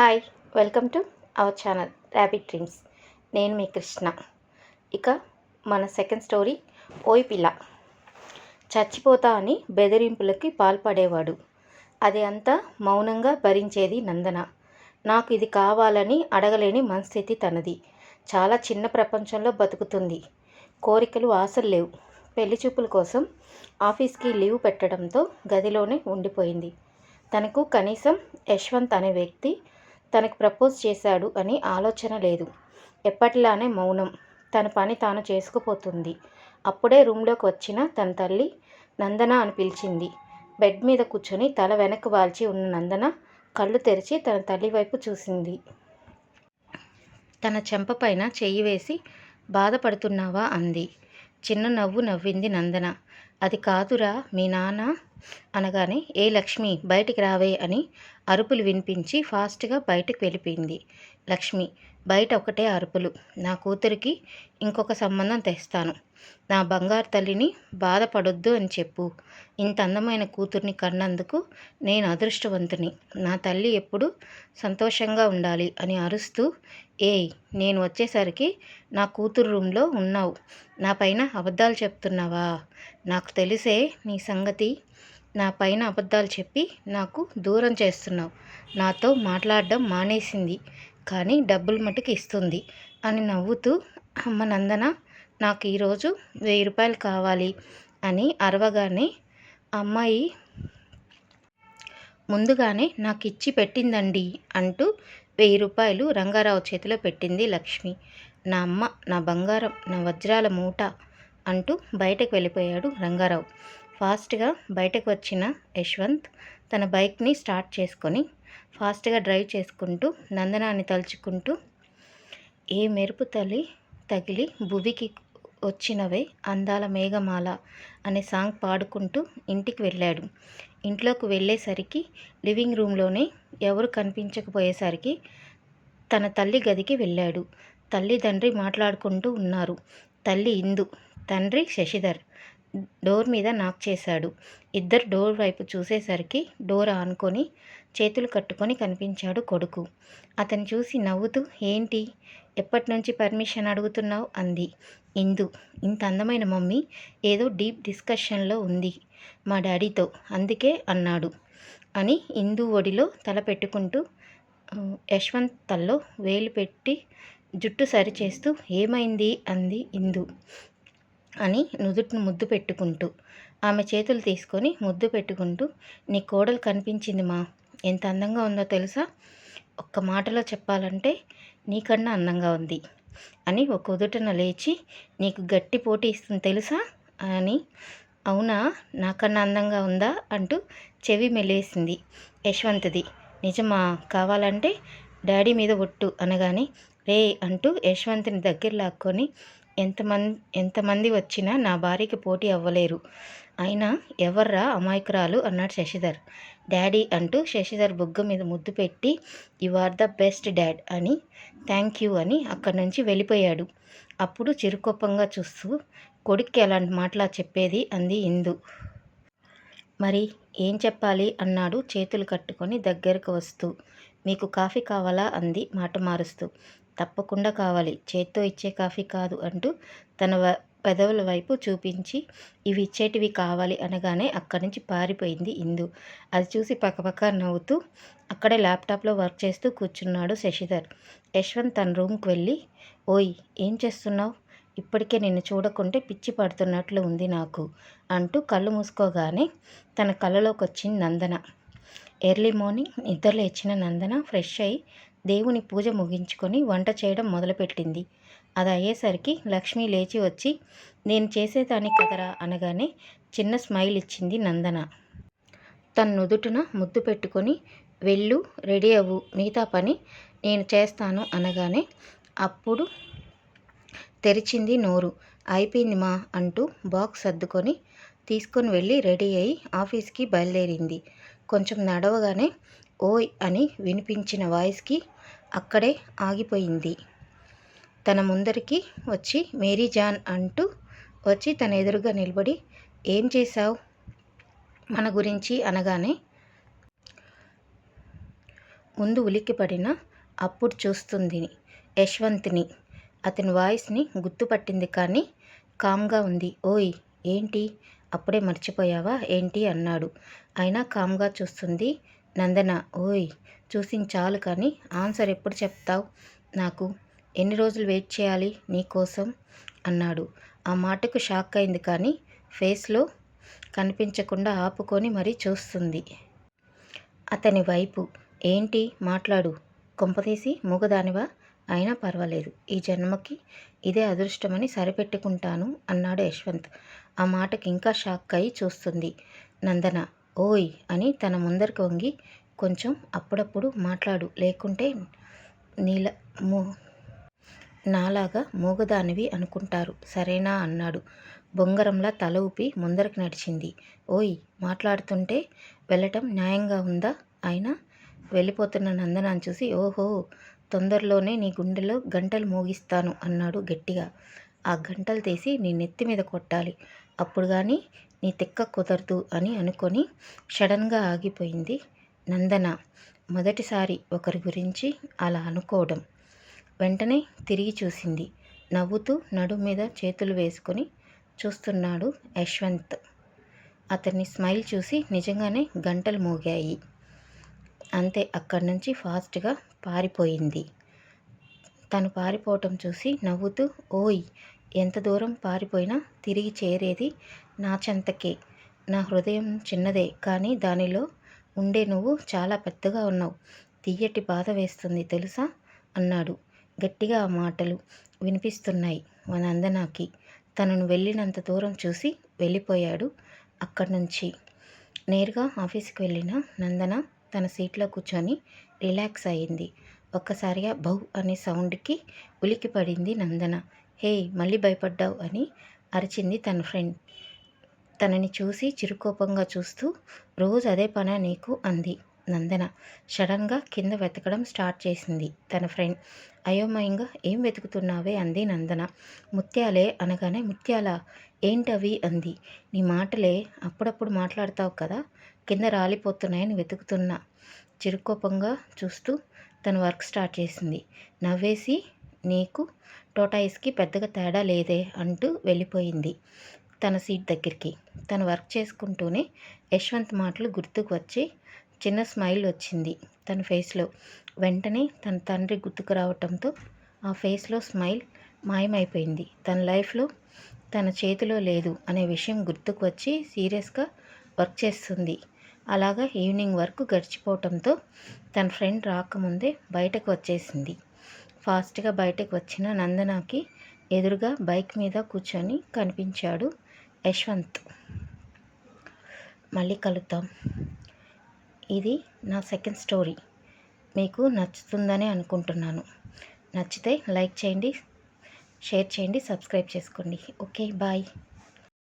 Hi welcome to our channel rabbit dreams నేను మీ కృష్ణ. ఇక మన సెకండ్ స్టోరీ ఓయ్ పిల్ల. చచ్చిపోతా అని బెదిరింపులకి పాల్పడేవాడు. అది అంతా మౌనంగా భరించేది నందన. నాకు ఇది కావాలని అడగలేని మనస్థితి తనది. చాలా చిన్న ప్రపంచంలో బతుకుతుంది. కోరికలు ఆశలు లేవు. పెళ్ళి చూపుల కోసం ఆఫీస్కి లీవ్ పెట్టడంతో గదిలోనే ఉండిపోయింది. తనకు కనీసం యశ్వంత్ అనే వ్యక్తి తనకు ప్రపోజ్ చేశాడు అని ఆలోచన లేదు. ఎప్పటిలానే మౌనం. తన పని తాను చేసుకుపోతుంది. అప్పుడే రూమ్లోకి వచ్చిన తన తల్లి నందన అని పిలిచింది. బెడ్ మీద కూర్చొని తల వెనక్కి వాల్చి ఉన్న నందన కళ్ళు తెరిచి తన తల్లి వైపు చూసింది. తన చెంప పైన చెయ్యి వేసి బాధపడుతున్నావా? అంది. చిన్న నవ్వు నవ్వింది నందన. అది కాదురా మీ నాన్న అనగానే ఏ లక్ష్మి బయటికి రావే అని అరుపులు వినిపించి ఫాస్ట్గా బయటకు వెళ్ళిపోయింది. లక్ష్మి బయట ఒకటే అరుపులు. నా కూతురికి ఇంకొక సంబంధం తెస్తాను. నా బంగారు తల్లిని బాధపడొద్దు అని చెప్పు. ఇంత అందమైన కూతుర్ని కన్నందుకు నేను అదృష్టవంతుని. నా తల్లి ఎప్పుడు సంతోషంగా ఉండాలి అని అరుస్తూ ఏయ్ నేను వచ్చేసరికి నా కూతురు రూమ్లో ఉన్నావు. నా పైన అబద్ధాలు చెప్తున్నావా? నాకు తెలిసే నీ సంగతి నా పైన అబద్ధాలు చెప్పి నాకు దూరం చేస్తున్నావు. నాతో మాట్లాడడం మానేసింది కానీ డబ్బులు మటుకు ఇస్తుంది అని నవ్వుతూ అమ్మ నందన నాకు ఈరోజు వెయ్యి రూపాయలు కావాలి అని అరవగానే అమ్మాయి ముందుగానే నాకు ఇచ్చి పెట్టిందండి అంటూ వెయ్యి రూపాయలు రంగారావు చేతిలో పెట్టింది లక్ష్మి. నా అమ్మ నా బంగారం నా వజ్రాల మూట అంటూ బయటకు వెళ్ళిపోయాడు రంగారావు. ఫాస్ట్గా బయటకు వచ్చిన యశ్వంత్ తన బైక్ని స్టార్ట్ చేసుకొని ఫాస్ట్గా డ్రైవ్ చేసుకుంటూ నందనాన్ని తలుచుకుంటూ ఏ మెరుపు తల్లి తగిలి భువికి వచ్చినవే అందాల మేఘమాల అనే సాంగ్ పాడుకుంటూ ఇంటికి వెళ్ళాడు. ఇంట్లోకి వెళ్ళేసరికి లివింగ్ రూమ్లోనే ఎవరు కనిపించకపోయేసరికి తన తల్లి గదికి వెళ్ళాడు. తల్లి తండ్రి మాట్లాడుకుంటూ ఉన్నారు. తల్లి ఇందు తండ్రి శశిధర్ డోర్ మీద నాక్ చేశాడు. ఇద్దరు డోర్ వైపు చూసేసరికి డోర్ ఆనుకొని చేతులు కట్టుకొని కనిపించాడు కొడుకు. అతను చూసి నవ్వుతూ ఏంటి? ఎప్పటి నుంచి పర్మిషన్ అడుగుతున్నావు? అంది. ఇందు ఇంత అందమైన మమ్మీ ఏదో డీప్ డిస్కషన్లో ఉంది మా డాడీతో అందుకే అన్నాడు అని ఇందు ఒడిలో తల పెట్టుకుంటూ యశ్వంత్ తల్లో వేలు పెట్టి జుట్టు సరిచేస్తూ ఏమైంది? అంది ఇందు. అని నుదుటిని ముద్దు పెట్టుకుంటూ ఆమె చేతులు తీసుకొని ముద్దు పెట్టుకుంటూ నీ కోడలు కనిపించింది మా ఎంత అందంగా ఉందో తెలుసా? ఒక్క మాటలో చెప్పాలంటే నీకన్నా అందంగా ఉంది అని ఒక ఉదుటన లేచి నీకు గట్టి పోటీ ఇస్తుంది తెలుసా? అని అవునా నాకన్నా అందంగా ఉందా? అంటూ చెవి మెలేసింది యశ్వంత్ది. నిజమా? కావాలంటే డాడీ మీద ఒట్టు అనగానే రే అంటూ యశ్వంత్ని దగ్గర లాక్కొని ఎంతమంది ఎంతమంది వచ్చినా నా భార్యకి పోటీ అవ్వలేరు. అయినా ఎవర్రా అమాయకురాలు? అన్నాడు శశిధర్. డాడీ అంటూ శశిధర్ బుగ్గ మీద ముద్దు పెట్టి you are the best dad అని థ్యాంక్ యూ అని అక్కడి నుంచి వెళ్ళిపోయాడు. అప్పుడు చిరుకోపంగా చూస్తూ కొడుక్కి అలాంటి మాటలా చెప్పేది? అంది ఇందు. మరి ఏం చెప్పాలి? అన్నాడు చేతులు కట్టుకొని దగ్గరకు వస్తూ. మీకు కాఫీ కావాలా? అంది మాట మారుస్తూ. తప్పకుండా కావాలి. చేత్తో ఇచ్చే కాఫీ కాదు అంటూ తన పెదవుల వైపు చూపించి ఇవి ఇచ్చేటివి కావాలి అనగానే అక్కడి నుంచి పారిపోయింది ఇందు. అది చూసి పక్కపక్క నవ్వుతూ అక్కడే ల్యాప్టాప్లో వర్క్ చేస్తూ కూర్చున్నాడు శశిధర్. యశ్వంత్ తన రూమ్కి వెళ్ళి ఓయ్ ఏం చేస్తున్నావు? ఇప్పటికే నిన్ను చూడకుంటే పిచ్చి పడుతున్నట్లు ఉంది నాకు అంటూ కళ్ళు మూసుకోగానే తన కళ్ళలోకి వచ్చింది నందన. ఎర్లీ మార్నింగ్ నిద్ర లేచిన నందన ఫ్రెష్ అయ్యి దేవుని పూజ ముగించుకొని వంట చేయడం మొదలుపెట్టింది. అది అయ్యేసరికి లక్ష్మి లేచి వచ్చి నేను చేసేదాన్ని కదరా అనగానే చిన్న స్మైల్ ఇచ్చింది నందన. తన నుదుటున ముద్దు పెట్టుకొని వెళ్ళు రెడీ అవ్వు మిగతా పని నేను చేస్తాను అనగానే అప్పుడు తెరిచింది నోరు. అయిపోయింది మా అంటూ బాక్స్ సర్దుకొని తీసుకొని వెళ్ళి రెడీ అయ్యి ఆఫీస్కి బయలుదేరింది. కొంచెం నడవగానే ఓయ్ అని వినిపించిన వాయిస్కి అక్కడే ఆగిపోయింది. తన ముందరికి వచ్చి మేరీ జాన్ అంటూ వచ్చి తన ఎదురుగా నిలబడి ఏం చేశావు? మన గురించి అనగానే ముందు ఉలిక్కిపడిన అప్పుడు చూస్తుంది యశ్వంత్ని. అతని వాయిస్ని గుర్తుపట్టింది కానీ కామ్గా ఉంది. ఓయ్ ఏంటి? అప్పుడే మర్చిపోయావా? ఏంటి? అన్నాడు. అయినా కామ్గా చూస్తుంది నందన. ఓయ్ చూసింది చాలు కానీ ఆన్సర్ ఎప్పుడు చెప్తావు? నాకు ఎన్ని రోజులు వెయిట్ చేయాలి నీ కోసం? అన్నాడు. ఆ మాటకు షాక్ అయింది కానీ ఫేస్లో కనిపించకుండా ఆపుకొని మరీ చూస్తుంది. అతని వైపు. ఏంటి? మాట్లాడు. కొంపతీసి మూగదానివా? అయినా పర్వాలేదు. ఈ జన్మకి ఇదే అదృష్టమని సరిపెట్టుకుంటాను అన్నాడు యశ్వంత్. ఆ మాటకి ఇంకా షాక్ అయి చూస్తుంది. నందన ఓయ్ అని తన ముందరికి వంగి కొంచెం అప్పుడప్పుడు మాట్లాడు లేకుంటే నీల మూ నాలాగా మూగదానివి అనుకుంటారు సరేనా అన్నాడు. బొంగరంలా తల ఊపి ముందరికి నడిచింది. ఓయ్ మాట్లాడుతుంటే వెళ్ళటం న్యాయంగా ఉందా? ఆయన వెళ్ళిపోతున్న నందనాన్ని చూసి ఓహో తొందరలోనే నీ గుండెలో గంటలు మోగిస్తాను అన్నాడు గట్టిగా. ఆ గంటలు తీసి నీ నెత్తి మీద కొట్టాలి. అప్పుడు కానీ నీ తిక్క కుదరదు అని అనుకొని సడన్గా ఆగిపోయింది నందన. మొదటిసారి ఒకరి గురించి అలా అనుకోవడం. వెంటనే తిరిగి చూసింది. నవ్వుతూ నడు మీద చేతులు వేసుకొని చూస్తున్నాడు యశ్వంత్. అతన్ని స్మైల్ చూసి నిజంగానే గంటలు మోగాయి. అంతే అక్కడి నుంచి ఫాస్ట్గా పారిపోయింది. తను పారిపోవటం చూసి నవ్వుతూ ఓయ్ ఎంత దూరం పారిపోయినా తిరిగి చేరేది నా చెంతకే. నా హృదయం చిన్నదే కానీ దానిలో ఉండే నువ్వు చాలా పెద్దగా ఉన్నావు. తీయటి బాధ వేస్తుంది తెలుసా? అన్నాడు. గట్టిగా ఆ మాటలు వినిపిస్తున్నాయి వనందనాకి తనను వెళ్ళినంత దూరం చూసి వెళ్ళిపోయాడు అక్కడి నుంచి నేరుగా ఆఫీస్కి వెళ్ళిన నందన తన సీట్లో కూర్చొని రిలాక్స్ అయింది. ఒక్కసారిగా బౌ అనే సౌండ్కి ఉలికి పడింది నందన. హే మళ్ళీ భయపడ్డావు అని అరిచింది తన ఫ్రెండ్. తనని చూసి చిరుకోపంగా చూస్తూ రోజు అదే పనా నీకు? అంది నందన. సడన్గా కింద వెతకడం స్టార్ట్ చేసింది తన ఫ్రెండ్. అయోమయంగా ఏం వెతుకుతున్నావే? అంది నందన. ముత్యాలే అనగానే ముత్యాల ఏంటవి? అంది. నీ మాటలే అప్పుడప్పుడు మాట్లాడతావు కదా కింద రాలిపోతున్నాయని వెతుకుతున్నా చిరుకోపంగా చూస్తూ తను వర్క్ స్టార్ట్ చేసింది. నవ్వేసి నీకు టోటాయిస్కి పెద్దగా తేడా లేదే అంటూ వెళ్ళిపోయింది తన సీట్ దగ్గరికి. తను వర్క్ చేసుకుంటూనే యశ్వంత్ మాటలు గుర్తుకు వచ్చి చిన్న స్మైల్ వచ్చింది తన ఫేస్లో. వెంటనే తన తండ్రి గుర్తుకు రావటంతో ఆ ఫేస్లో స్మైల్ మాయమైపోయింది. తన లైఫ్లో తన చేతిలో లేదు అనే విషయం గుర్తుకు వచ్చి సీరియస్గా వర్క్ చేస్తుంది. అలాగా ఈవినింగ్ వరకు గడిచిపోవటంతో తన ఫ్రెండ్ రాకముందే బయటకు వచ్చేసింది. ఫాస్ట్గా బయటకు వచ్చిన నందనకి ఎదురుగా బైక్ మీద కూర్చొని కనిపించాడు యశ్వంత్. మళ్ళీ కలుద్దాం. ఇది నా సెకండ్ స్టోరీ. మీకు నచ్చుతుందని అనుకుంటున్నాను. నచ్చితే లైక్ చేయండి షేర్ చేయండి సబ్స్క్రైబ్ చేసుకోండి. Okay bye.